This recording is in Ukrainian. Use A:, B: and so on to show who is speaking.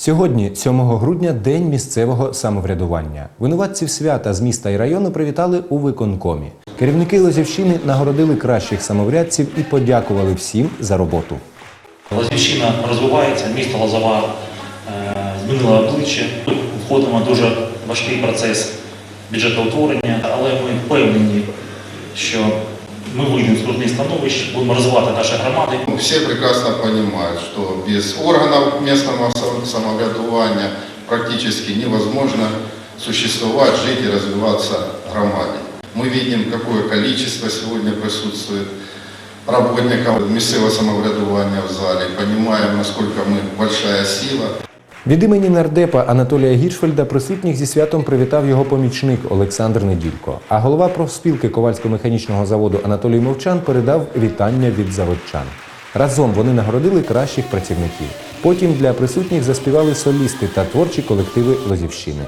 A: Сьогодні, 7 грудня, день місцевого самоврядування. Винуватців свята з міста і району привітали у виконкомі. Керівники Лозівщини нагородили кращих самоврядців і подякували всім за роботу.
B: Лазівщина розвивається, місто Лозова е, змінило обличчя. Тут входимо в дуже важкий процес бюджетоутворення, але ми впевнені, що ми вийдемо з трудних становищ, будемо розвивати наші громади.
C: Все прекрасно понимают, что без органов местного сам- самоврядування практически невозможно существовать, жить и развиваться громаде. Мы видим, какое количество сегодня присутствует работников местного самоврядування в зале, понимаем, насколько мы большая сила.
A: Від імені нардепа Анатолія Гіршфельда присутніх зі святом привітав його помічник Олександр Неділько. А голова профспілки Ковальсько-механічного заводу Анатолій Мовчан передав вітання від заводчан. Разом вони нагородили кращих працівників. Потім для присутніх заспівали солісти та творчі колективи Лозівщини.